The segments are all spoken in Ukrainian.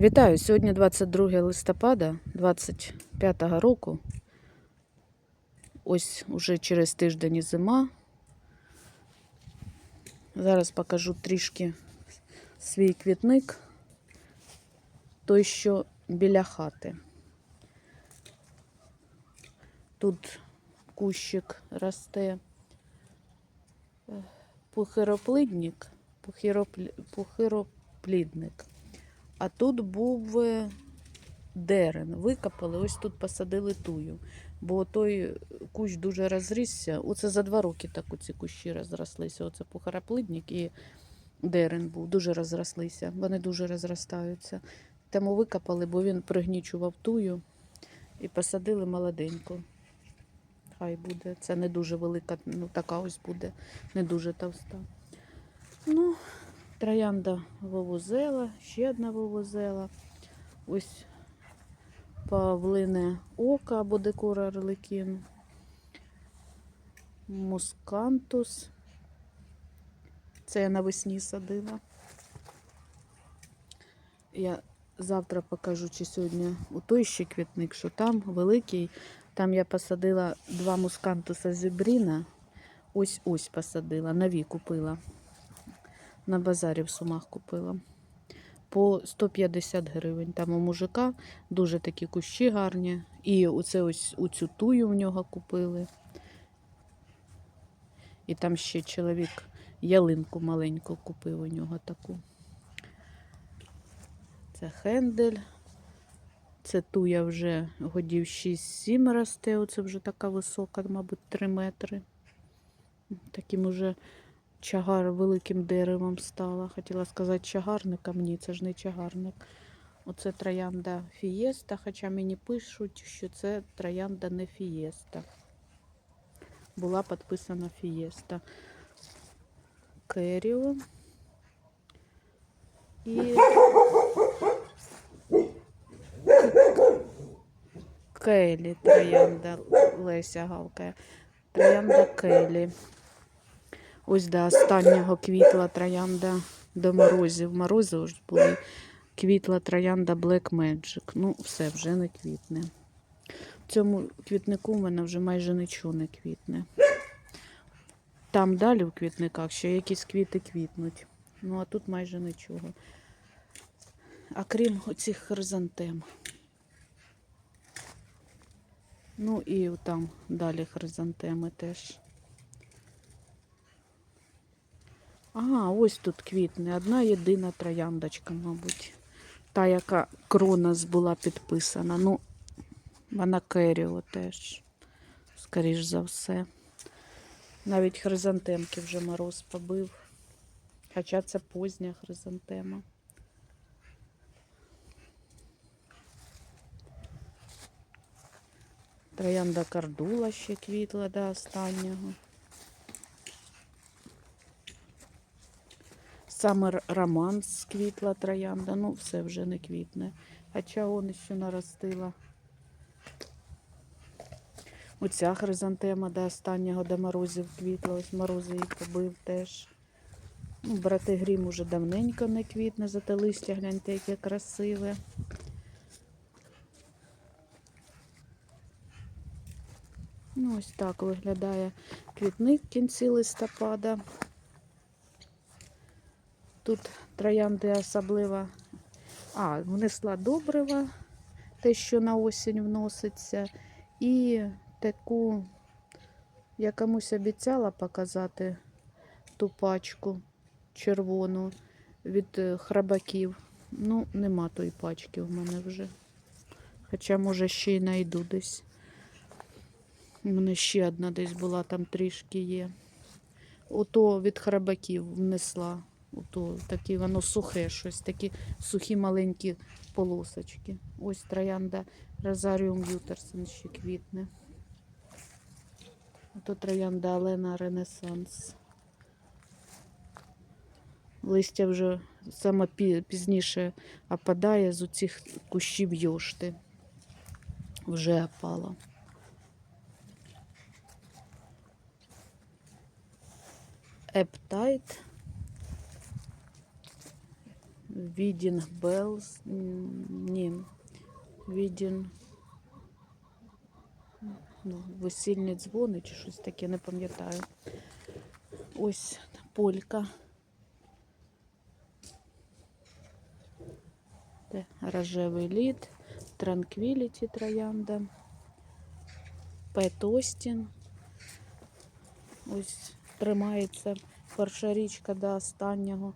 Вітаю! Сьогодні 22 листопада 25 року. Ось уже через тиждень зима. Зараз покажу трішки свій квітник, той, що біля хати. Тут кущик росте пухироплидник, пухироплідник. А тут був е, дерен. Викопали, ось тут посадили тую. Бо той кущ дуже розрісся. Оце за два роки так ці кущі розрослися. Оце пухароплидник і дерен був, дуже розрослися. Вони дуже розростаються. Тому викопали, бо він пригнічував тую і посадили молоденьку. Хай буде. Це не дуже велика, ну така ось буде, не дуже товста. Ну, Троянда вовузела, ще одна вовузела. Ось павлине око або декора орликін. Мускантус. Це я навесні садила. Я завтра покажу, чи сьогодні у той ще квітник, що там великий. Там я посадила два мускантуса зібріна. Ось ось посадила, нові купила на базарі в Сумах купила. По 150 гривень. Там у мужика дуже такі кущі гарні. І оце ось у цю тую в нього купили. І там ще чоловік ялинку маленьку купив у нього таку. Це хендель. Це туя вже годів 6-7 росте. Оце вже така висока, мабуть, 3 метри. Таким уже чагар великим деревом стала. Хотіла сказати чагарником, ні, це ж не чагарник. Оце троянда фієста, хоча мені пишуть, що це троянда не фієста. Була підписана фієста. Керіо. І Келі троянда Леся гавкає. Троянда Келі. Ось до останнього квітла троянда до морозів. Морози ж були. Квітла троянда Black Magic. Ну, все, вже не квітне. В цьому квітнику в мене вже майже нічого не квітне. Там далі в квітниках ще якісь квіти квітнуть. Ну, а тут майже нічого. А крім оцих хризантем. Ну і там далі хризантеми теж. Ага, ось тут квітне. Одна єдина трояндочка, мабуть. Та, яка кронас була підписана. Ну, вона Керіо теж, скоріш за все. Навіть хризантемки вже мороз побив. Хоча це позня хризантема. Троянда кардула ще квітла до останнього. Р- романс квітла троянда, ну все вже не квітне. Хоча он ще наростила. Оця хризантема до останнього до морозів квітла. Ось морози її побив теж. Ну, брати грім уже давненько не квітне, зате листя гляньте, яке красиве. Ну, ось так виглядає квітник в кінці листопада. Тут троянди особливо. А, внесла добрива, те, що на осінь вноситься, і таку, я комусь обіцяла показати ту пачку червону від е, храбаків. Ну, нема тої пачки в мене вже. Хоча, може, ще й знайду десь. У мене ще одна десь була, там трішки є. Ото від храбаків внесла. Ото такі воно сухе щось, такі сухі маленькі полосочки. Ось троянда Розаріум Ютерсон ще квітне. Ото троянда Алена Ренесанс. Листя вже саме пізніше опадає з оцих кущів йошти. Вже опало. Ептайт. Відінг Белls. Ні. Відін. Ну, весільні дзвони чи щось таке, не пам'ятаю. Ось полька. Де рожевий лід, Транквіліті троянда, Пет Остін. Ось тримається перша річка до останнього.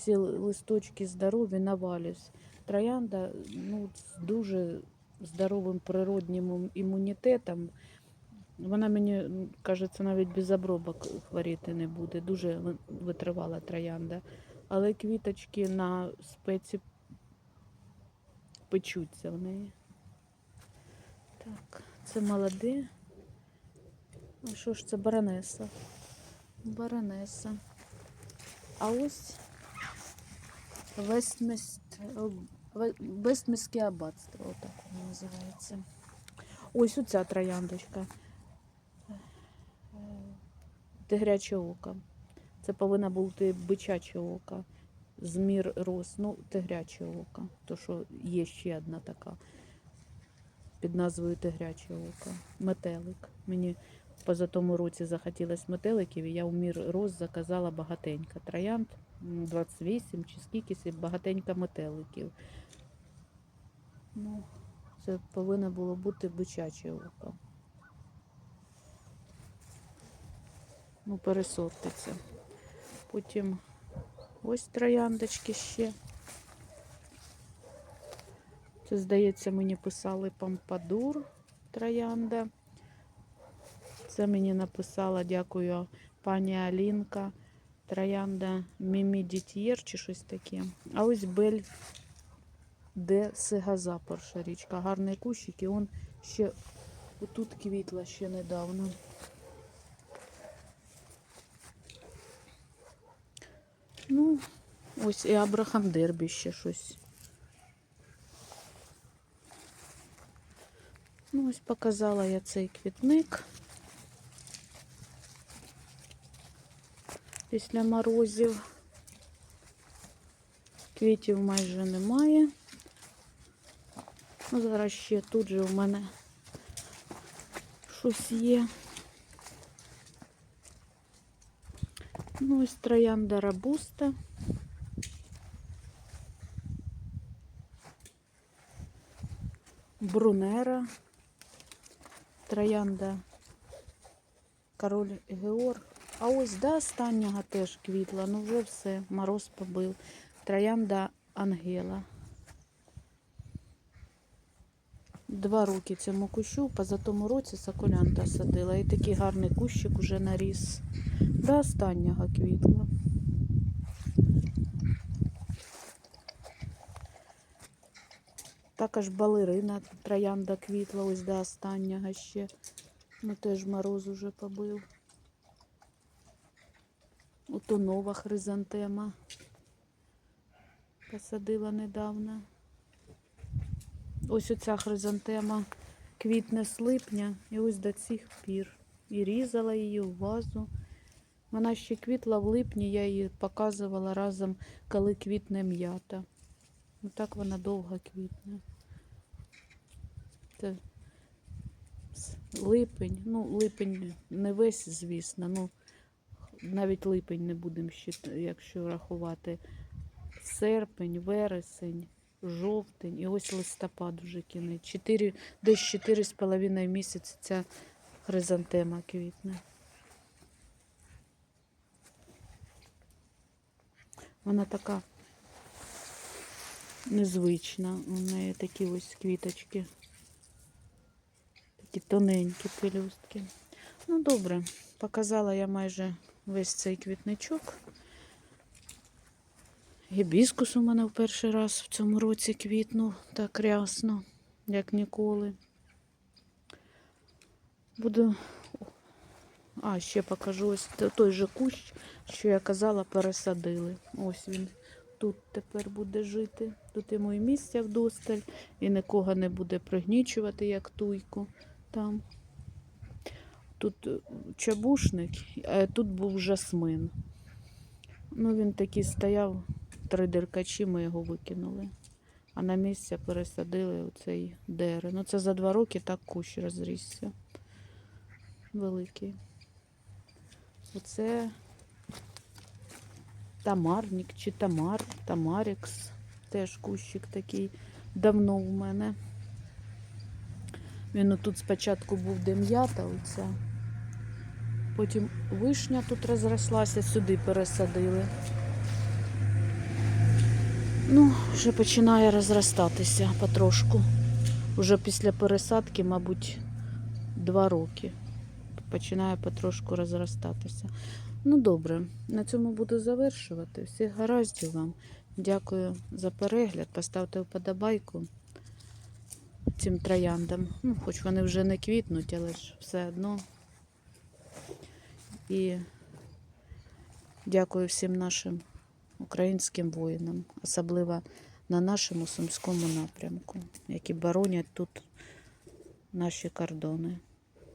Всі листочки здорові, навалюсь. Троянда ну, з дуже здоровим природнім імунітетом. Вона мені кажеться, навіть без обробок хворіти не буде. Дуже витривала троянда. Але квіточки на спеці печуться в неї. Так, це молоде. А що ж це баронеса? Баронеса. А ось Вестміст... Ве- Вестмістське аббатство, отак воно називається. Ось оця трояндочка. Тигряче око. Це повинна бути бичаче око. Змір роз, ну, тигряче око. То що є ще одна така під назвою Тигряче око. Метелик. Мені поза тому році захотілось метеликів, і я у мір роз заказала багатенько. Троянд 28 чи скільки і багатенько метеликів. Ну, це повинно було бути бичаче око. Ну, пересортиться. Потім ось трояндочки ще. Це, здається, мені писали Помпадур троянда. Це мені написала, дякую, пані Алінка. Троянда Мімі Дітєр чи щось таке. А ось Бель де Сегаза перша річка. Гарний кущик, і он ще отут квітла ще недавно. Ну, ось і Абрахам Дербі ще щось. Ну, ось показала я цей квітник. Після морозів. Квітів майже немає. Ну, зараз ще тут же у мене щось є. Ну, ось троянда рабуста. Брунера. Троянда король Георг. А ось до останнього теж квітла. Ну вже все, мороз побив. Троянда Ангела. Два роки цьому кущу, поза тому році сакулянта садила. І такий гарний кущик уже наріс. До останнього квітла. Також балерина троянда квітла ось до останнього ще. Ну теж мороз уже побив. Ото нова хризантема. Посадила недавно. Ось оця хризантема квітне з липня і ось до цих пір. І різала її в вазу. Вона ще квітла в липні, я її показувала разом, коли квітне м'ята. Ну так вона довго квітне. Це липень. Ну, липень не весь, звісно. Ну, навіть липень не будемо якщо рахувати. Серпень, вересень, жовтень і ось листопад вже кінець. Чотири, десь чотири з половиною місяці ця хризантема квітне. Вона така незвична. У неї такі ось квіточки. Такі тоненькі пелюстки. Ну, добре, показала я майже весь цей квітничок. Гібіскус у мене в перший раз в цьому році квітнув так рясно, як ніколи. Буду. А, ще покажу ось той же кущ, що я казала, пересадили. Ось він тут тепер буде жити. Тут йому і місця вдосталь, і нікого не буде пригнічувати, як туйку там. Тут е, чабушник, а тут був жасмин. Ну, він такий стояв три деркачі ми його викинули. А на місце пересадили оцей дере. Ну це за два роки так кущ розрісся. Великий. Оце тамарник чи тамар, тамарікс. Теж кущик такий давно у мене. Він тут спочатку був де м'ята оця. Потім вишня тут розрослася, сюди пересадили. Ну, вже починає розростатися потрошку. Уже після пересадки, мабуть, два роки. Починає потрошку розростатися. Ну, добре, на цьому буду завершувати. Всіх гараздів вам. Дякую за перегляд. Поставте вподобайку цим трояндам. Ну, хоч вони вже не квітнуть, але ж все одно. І дякую всім нашим українським воїнам, особливо на нашому сумському напрямку, які боронять тут наші кордони.